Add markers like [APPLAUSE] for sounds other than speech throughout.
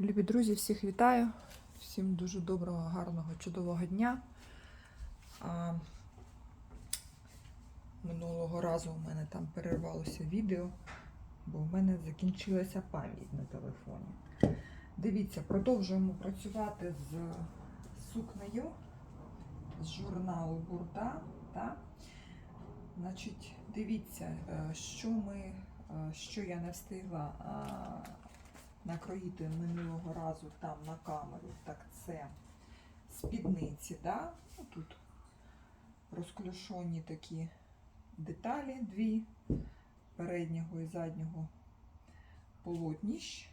Любі друзі, всіх вітаю. Всім дуже доброго, гарного, чудового дня. А, минулого разу у мене там перервалося відео, бо в мене закінчилася пам'ять на телефоні. Дивіться, продовжуємо працювати з сукнею з журналу Бурда. Так? Значить, дивіться, е, що ми, е, що я не встигла накроїти минулого разу там на камеру, так це спідниці, да? Ну, тут розклюшені такі деталі, дві переднього і заднього полотніщ.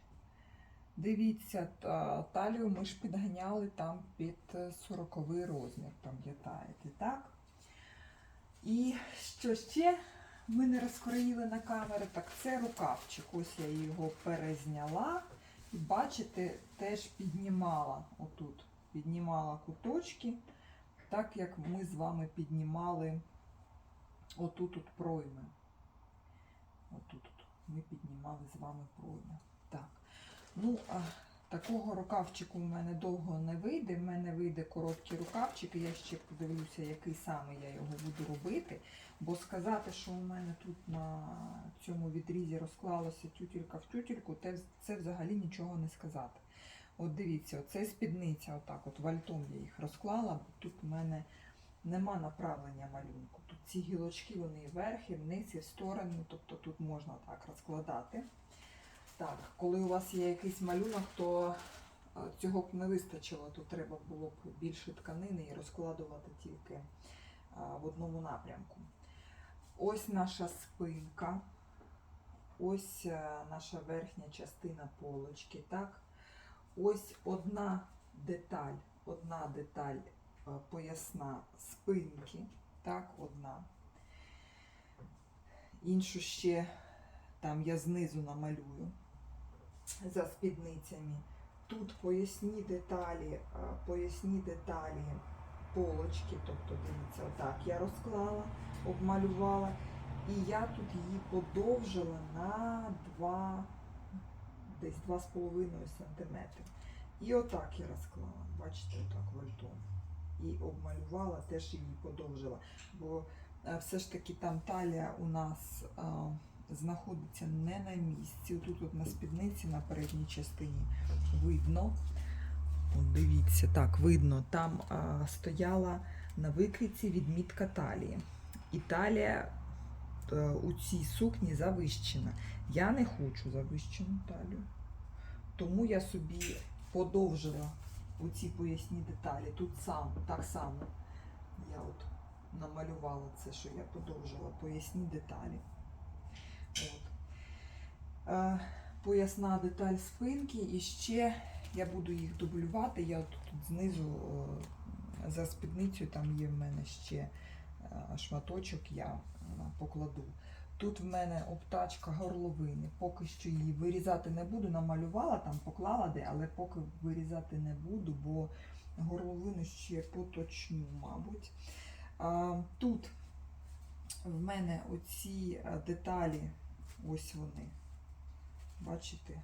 Дивіться, та- талію ми ж підганяли там під 40 розмір, пам'ятаєте, так? І що ще ми не розкроїли на камери, так це рукавчик. Ось я його перезняла. І бачите, теж піднімала отут, піднімала куточки, так як ми з вами піднімали отут от пройми. Отут от ми піднімали з вами пройми. Так. Ну, а такого рукавчику в мене довго не вийде. В мене вийде короткий рукавчик, і я ще подивлюся, який саме я його буду робити. Бо сказати, що у мене тут на цьому відрізі розклалося тютелька в тютельку, те- це взагалі нічого не сказати. От дивіться, оце спідниця, отак, от вальтом я їх розклала, тут у мене нема направлення малюнку. Тут ці гілочки, вони вверх, і вниз, і в сторони, тобто тут можна так розкладати. Так, коли у вас є якийсь малюнок, то е, цього б не вистачило, то треба було б більше тканини і розкладувати тільки е, в одному напрямку. Ось наша спинка, ось е, наша верхня частина полочки. Так? Ось одна деталь, одна деталь поясна спинки. Так, одна. Іншу ще там я знизу намалюю за спідницями. Тут поясні деталі, е, поясні деталі полочки, тобто дивіться, отак я розклала, обмалювала. І я тут її подовжила на 2, десь 2,5 см. І отак я розклала. Бачите, отак вальтом. І обмалювала, теж її подовжила. Бо е, все ж таки там талія у нас е, знаходиться не на місці. Тут от на спідниці на передній частині видно. От дивіться, так, видно, там а, стояла на викрійці відмітка талії. І талія е, у цій сукні завищена. Я не хочу завищену талію. Тому я собі подовжила оці поясні деталі. Тут сам, так само я от намалювала це, що я подовжила поясні деталі. От. Е, поясна деталь спинки і ще я буду їх дублювати. Я тут, тут знизу е, за спідницею там є в мене ще е, шматочок, я е, покладу. Тут в мене обтачка горловини. Поки що її вирізати не буду, намалювала, там поклала де, але поки вирізати не буду, бо горловину ще поточню, мабуть. А, Тут в мене оці е, деталі, ось вони. Бачите?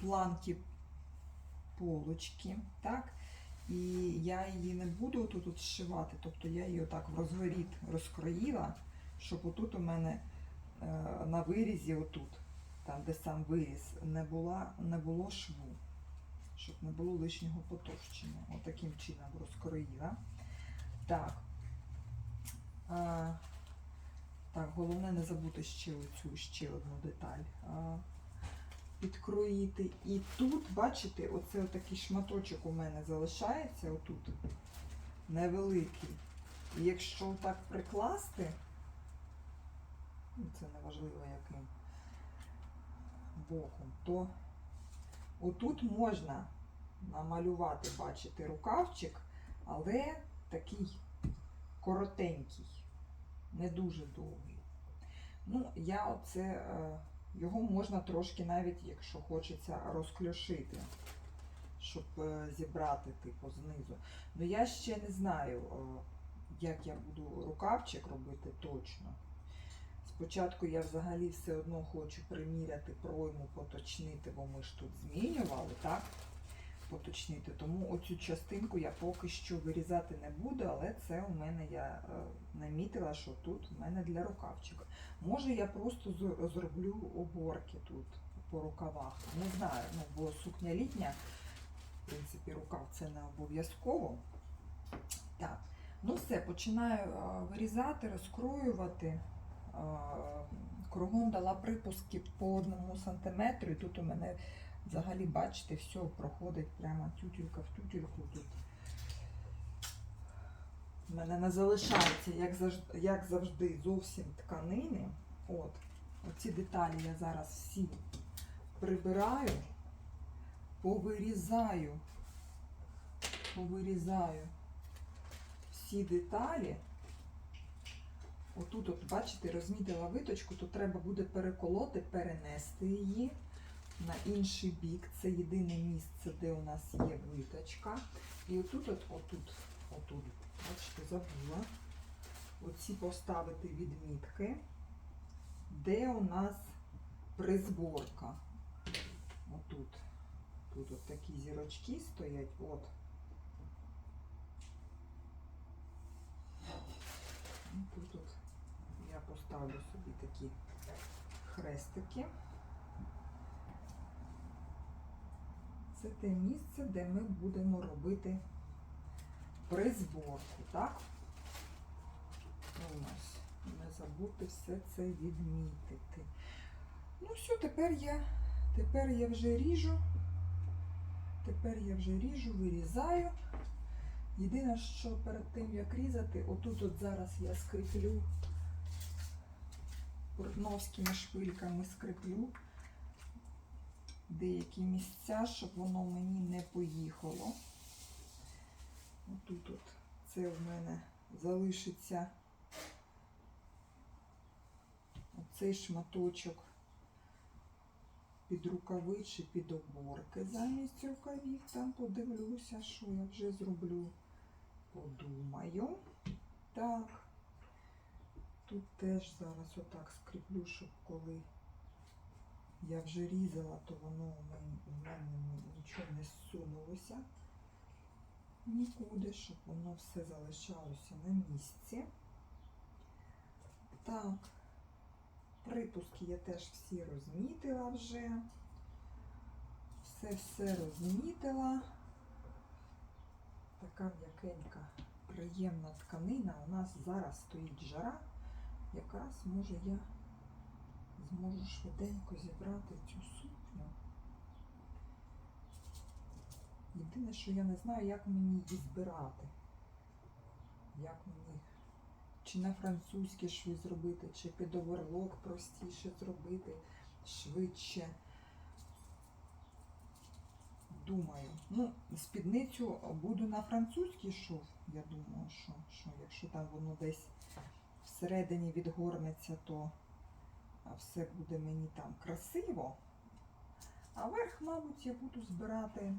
Планки полочки, так? І я її не буду тут зшивати, тобто я її отак в розворіт розкроїла, щоб отут у мене е, на вирізі, отут, там де сам виріз, не, була, не було шву, щоб не було лишнього потовщення. Отаким чином розкроїла. Так. Так, головне не забути ще оцю ще одну деталь. А, підкроїти. І тут, бачите, оце такий шматочок у мене залишається отут, невеликий. І якщо так прикласти, ну, це неважливо яким боком, то отут можна намалювати, бачите, рукавчик, але такий коротенький, не дуже довгий. Ну, я оце. е, його можна трошки навіть, якщо хочеться, розкльошити, щоб е, зібрати типу знизу. Ну я ще не знаю, е, як я буду рукавчик робити точно. Спочатку я взагалі все одно хочу приміряти пройму, поточнити, бо ми ж тут змінювали, так? Поточнити. Тому оцю частинку я поки що вирізати не буду, але це у мене я е, намітила, що тут у мене для рукавчика. Може я просто зроблю оборки тут по рукавах. Не знаю, ну, бо сукня літня, в принципі, рукав це не обов'язково. Так, ну все, починаю е, вирізати, розкроювати. Е, Кругом дала припуски по одному сантиметру, і тут у мене взагалі, бачите, все проходить прямо тютюлька в тютюльку тут. У мене не залишається, як завжди, як завжди, зовсім тканини. От, оці деталі я зараз всі прибираю, повирізаю, повирізаю всі деталі. Отут, от, бачите, розмітила виточку, то треба буде переколоти, перенести її на інший бік. Це єдине місце, де у нас є виточка. І отут, от, отут, отут, бачите, забула. Оці поставити відмітки, де у нас призборка. Отут. Тут от такі зірочки стоять. От. Тут от я поставлю собі такі хрестики. Це те місце, де ми будемо робити призборку, так? Ось. Не забути все це відмітити. Ну все, тепер я, тепер я вже ріжу. Тепер я вже ріжу, вирізаю. Єдине, що перед тим як різати, отут от зараз я скріплю портновськими шпильками скріплю деякі місця, щоб воно мені не поїхало. Отут от це в мене залишиться оцей шматочок під рукави чи під оборки замість рукавів. Там подивлюся, що я вже зроблю. Подумаю. Так. Тут теж зараз отак скріплю, щоб коли я вже різала, то воно мене, мене нічого не зсунулося. Нікуди, щоб воно все залишалося на місці. Так, припуски я теж всі розмітила вже. Все-все розмітила. Така м'якенька, приємна тканина. У нас зараз стоїть жара. Якраз може я зможу швиденько зібрати цю сукню. Єдине, що я не знаю, як мені її збирати. Як мені чи на французькі шви зробити, чи під оверлок простіше зробити, швидше. Думаю. Ну, спідницю буду на французький шов. Я думаю, що, що якщо там воно десь всередині відгорнеться, то все буде мені там красиво. А верх, мабуть, я буду збирати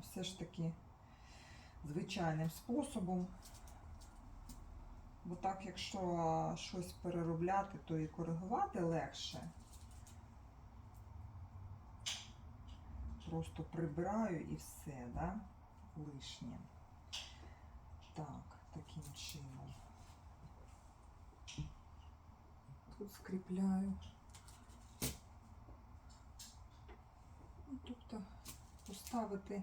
все ж таки звичайним способом. Бо так, якщо щось переробляти, то і коригувати легше. Просто прибираю і все, да? лишнє. Так, таким чином. Тут скріпляю. Ну, тобто поставити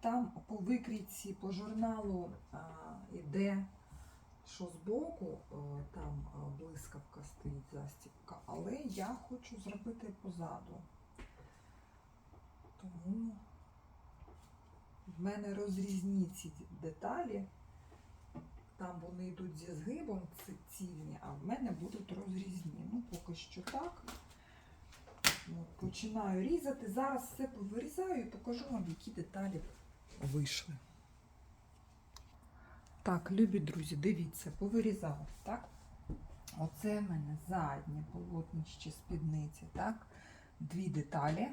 там по викрійці, по журналу а, іде, що збоку а, там а, блискавка стоїть застібка, але я хочу зробити позаду. Тому в мене розрізні ці деталі. Там вони йдуть зі згибом ці цільні, а в мене будуть розрізні. Ну, поки що так. От, починаю різати. Зараз все повирізаю і покажу вам, які деталі вийшли. Так, любі друзі, дивіться, повирізала, так? Оце в мене заднє полотнище спідниці, так? Дві деталі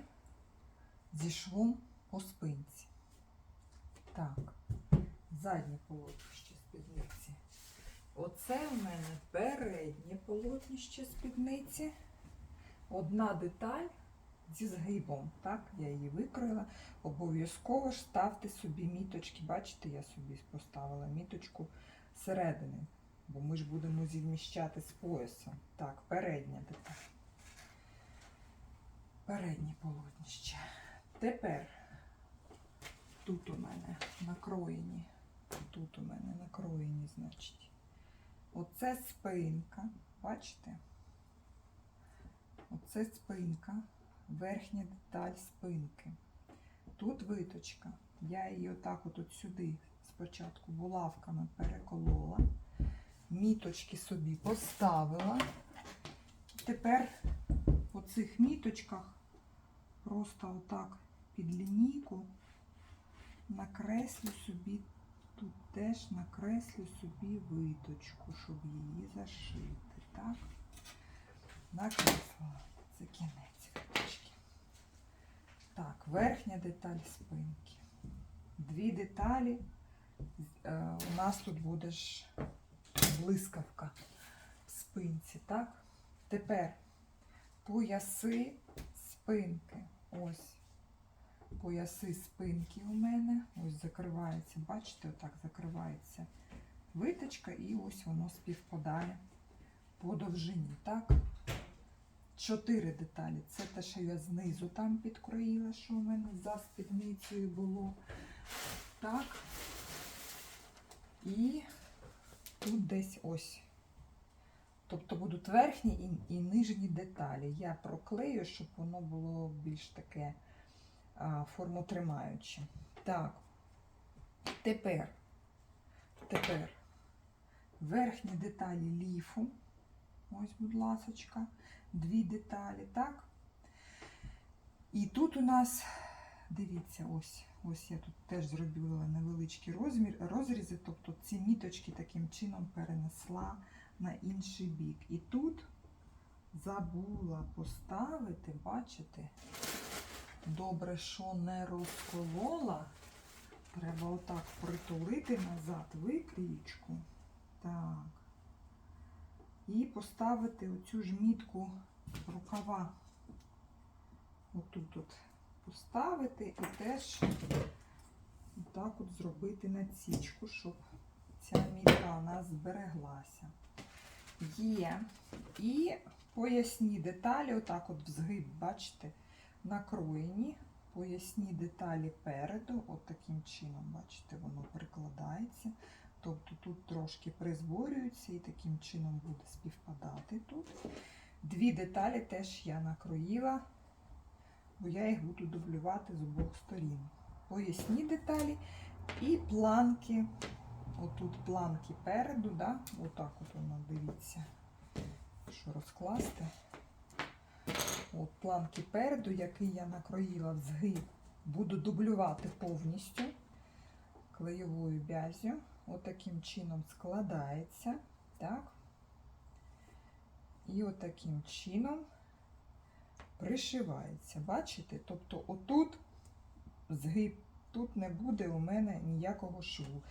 зі швом по спинці. Так, заднє полотнище спідниці. Оце в мене переднє полотнище спідниці. Одна деталь зі згибом. Так, я її викроїла. Обов'язково ж ставте собі міточки. Бачите, я собі поставила міточку середини, бо ми ж будемо зіміщати з поясом. Так, передня деталь. Переднє полотнище. Тепер тут у мене накроєні. Тут у мене накроєні, значить. Оце спинка. Бачите? Оце спинка, верхня деталь спинки. Тут виточка. Я її отак от, сюди спочатку булавками переколола, міточки собі поставила. Тепер по цих міточках просто отак під лінійку накреслю собі, тут теж накреслю собі виточку, щоб її зашити. Так? Накреслила. Це кінець виточки. Так, верхня деталь спинки. Дві деталі. Е, у нас тут буде ж блискавка в спинці, так? Тепер пояси спинки. Ось пояси спинки у мене. Ось закривається, бачите, отак закривається виточка, і ось воно співпадає по довжині. Так? Чотири деталі. Це те, що я знизу там підкроїла, що у мене за спідницею було. Так. І тут десь ось. Тобто будуть верхні і, і нижні деталі. Я проклею, щоб воно було більш таке а, формотримаюче. Так. Тепер, тепер верхні деталі ліфу. Ось, будь ласочка, дві деталі, так? І тут у нас, дивіться, ось, ось я тут теж зробила невеличкі розмір, розрізи, тобто ці міточки таким чином перенесла на інший бік. І тут забула поставити, бачите, добре, що не розколола. Треба отак притулити назад викрійку. Так. І поставити оцю ж мітку рукава. Отут от поставити і теж отак от зробити націчку, щоб ця мітка у нас збереглася. Є. І поясні деталі, отак от в згиб, бачите, накроєні. Поясні деталі переду, от таким чином, бачите, воно прикладається. Тобто тут трошки призборюються і таким чином буде співпадати тут. Дві деталі теж я накроїла, бо я їх буду дублювати з обох сторін. Поясні деталі і планки. Отут планки переду, да? отак от воно, дивіться, що розкласти. От планки переду, який я накроїла в згиб, буду дублювати повністю клеєвою бязю. Отаким чином складається, так? І отаким чином пришивається. Бачите? Тобто отут згиб, тут не буде у мене ніякого шву.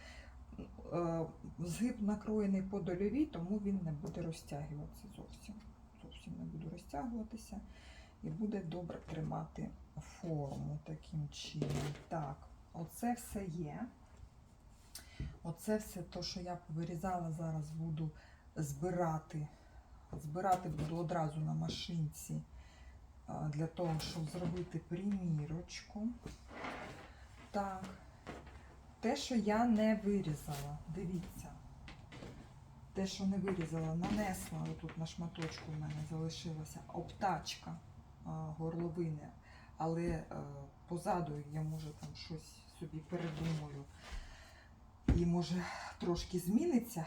Е, Згиб накроєний по дольовій, тому він не буде розтягуватися зовсім. Зовсім не буде розтягуватися і буде добре тримати форму таким чином. Так, оце все є. Оце все те, що я повирізала, зараз буду збирати. Збирати буду одразу на машинці для того, щоб зробити примірочку. Так. Те, що я не вирізала, дивіться. Те, що не вирізала, нанесла отут на шматочку в мене залишилася обтачка горловини, але е, позаду я може там щось собі передумаю. І може трошки зміниться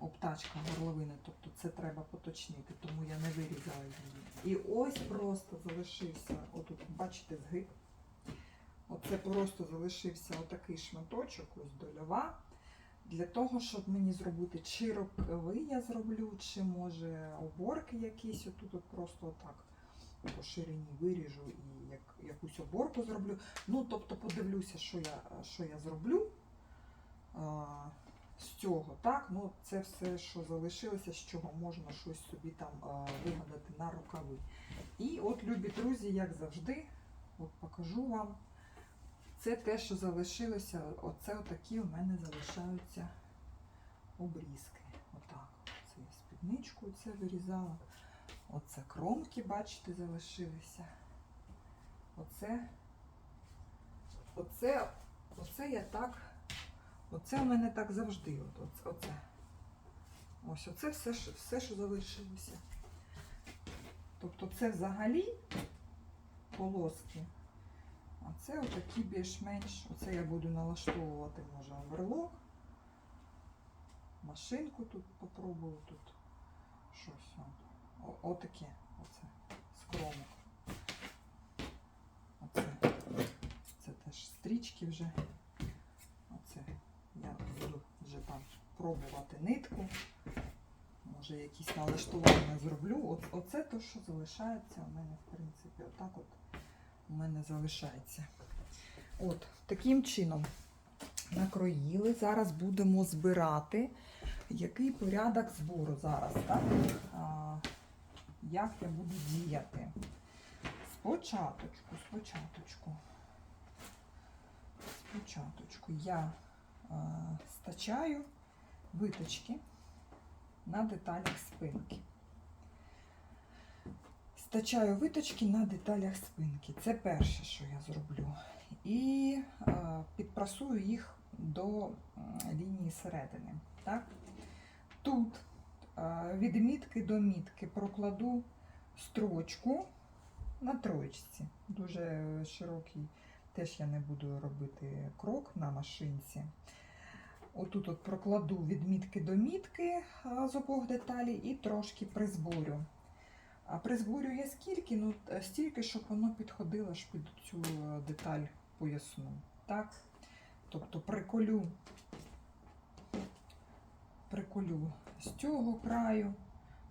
обтачка горловини, тобто це треба поточнити, тому я не вирізала її. І ось просто залишився, отут, бачите, згиб. Оце просто залишився отакий шматочок, ось дольова. Для того, щоб мені зробити чи рукави я зроблю, чи може оборки якісь, отут от просто отак по ширині виріжу і як, якусь оборку зроблю. Ну, тобто подивлюся, що я, що я зроблю. а, з цього. Так, ну це все, що залишилося, з чого можна щось собі там а, вигадати на рукави. І от, любі друзі, як завжди, от покажу вам. Це те, що залишилося. Оце отакі у мене залишаються обрізки. Отак. Це я спідничку це вирізала. Оце кромки, бачите, залишилися. Оце, оце, оце я так, оце у мене так завжди. От, оце. Ось оце все, все, що залишилося. Тобто це взагалі полоски. А це отакі більш-менш. Оце я буду налаштовувати, може, оверлок. Машинку тут попробую тут щось. О, отаке. Оце. Скромок. Оце. Це теж стрічки вже. Оце. Я буду вже там пробувати нитку. Може якісь налаштування зроблю. Оце то, що залишається у мене, в принципі, отак от у мене залишається. От, таким чином накроїли. Зараз будемо збирати. Який порядок збору зараз, так? А, як я буду діяти? Спочаточку, спочаточку. Спочаточку я а, стачаю виточки на деталях спинки. Стачаю виточки на деталях спинки. Це перше, що я зроблю. І е, підпрасую їх до лінії середини. Так? Тут е, від мітки до мітки прокладу строчку на троєчці. Дуже широкий, теж я не буду робити крок на машинці. Отут от прокладу від мітки до мітки з обох деталей і трошки призборю. А призборю я скільки? Ну, е, стільки, щоб воно підходило ж під цю е, деталь поясну. Так? Тобто приколю, приколю з цього краю,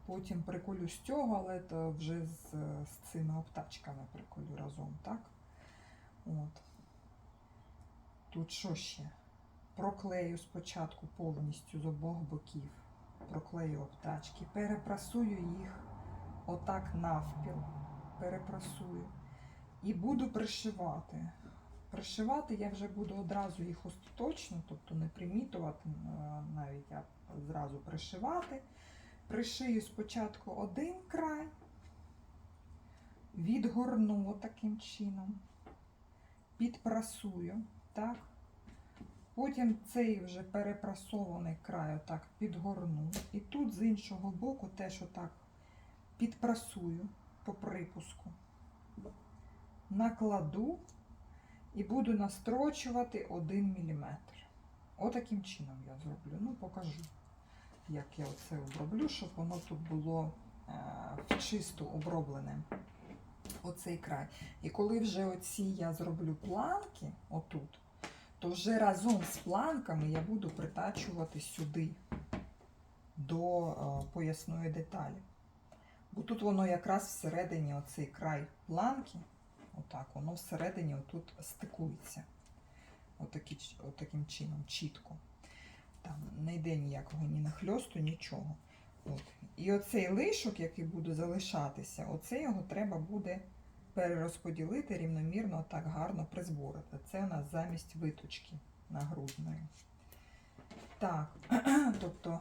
потім приколю з цього, але то вже з, е, з цими обтачками приколю разом, так? От. Тут що ще? Проклею спочатку повністю з обох боків. Проклею обтачки, перепрасую їх отак навпіл. Перепрасую. І буду пришивати. Пришивати я вже буду одразу їх остаточно, тобто не примітувати е, навіть, а зразу пришивати. Пришию спочатку один край, відгорну таким чином, підпрасую, так. Потім цей вже перепрасований край отак підгорну. І тут з іншого боку теж отак підпрасую по припуску. Накладу і буду настрочувати 1 мм. Отаким чином я зроблю. Ну, покажу, як я оце оброблю, щоб воно тут було е, чисто оброблене. Оцей край. І коли вже оці я зроблю планки, отут, то вже разом з планками я буду притачувати сюди до е, поясної деталі. Бо тут воно якраз всередині оцей край планки, отак, воно всередині отут стикується. Отакі, отаким чином, чітко. Там не йде ніякого ні нахльосту, нічого. От. І оцей лишок, який буде залишатися, оце його треба буде перерозподілити рівномірно, так гарно призборити. Це у нас замість виточки нагрудної. Так, [CLEARS THROAT] тобто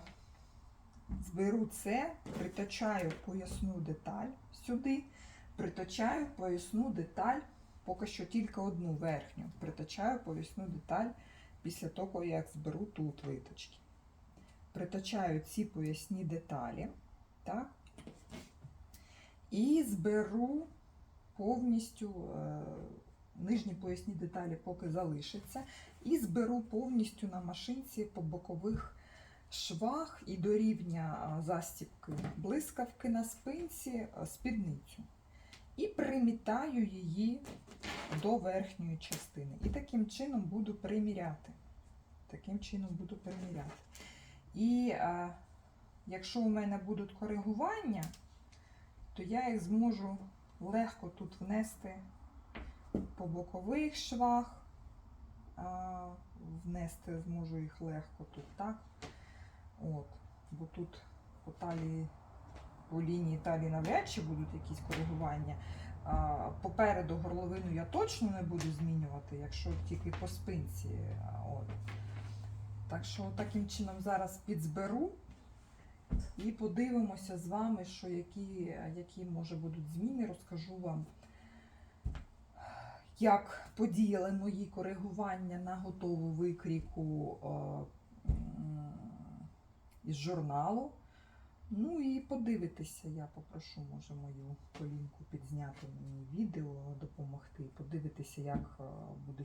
зберу це, притачаю поясну деталь сюди, притачаю поясну деталь, поки що тільки одну верхню. Притачаю поясну деталь після того, як зберу тут виточки. Притачаю ці поясні деталі, так? І зберу повністю е, нижні поясні деталі, поки залишиться, і зберу повністю на машинці по бокових швах і до рівня застібки блискавки на спинці спідницю. І примітаю її до верхньої частини. І таким чином буду приміряти. Таким чином буду приміряти. І а, якщо у мене будуть коригування, то я їх зможу легко тут внести по бокових швах, а, внести зможу їх легко тут, так? От. Бо тут по талії, по лінії талії навряд чи будуть якісь коригування. А, Попереду горловину я точно не буду змінювати, якщо тільки по спинці. От. Так що таким чином зараз підзберу і подивимося з вами, що які, які може будуть зміни, розкажу вам, як подіяли мої коригування на готову викріку із журналу. Ну і подивитися, я попрошу, може, мою колінку підзняти мені відео, допомогти, подивитися, як е, буде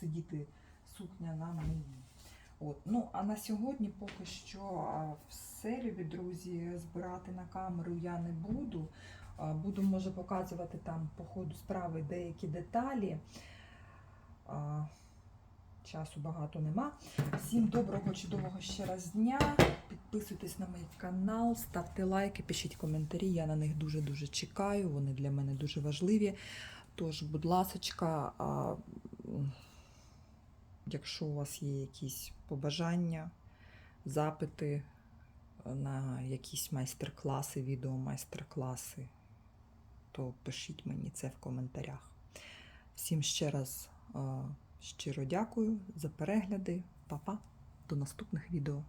сидіти сукня на мені. От. Ну, а на сьогодні поки що все, любі друзі, збирати на камеру я не буду. Буду, може, показувати там по ходу справи деякі деталі. Часу багато нема. Всім доброго, чудового ще раз дня. Підписуйтесь на мій канал, ставте лайки, пишіть коментарі. Я на них дуже-дуже чекаю. Вони для мене дуже важливі. Тож, будь ласочка, а, якщо у вас є якісь побажання, запити на якісь майстер-класи, відео-майстер-класи, то пишіть мені це в коментарях. Всім ще раз а, щиро дякую за перегляди. Па-па, до наступних відео.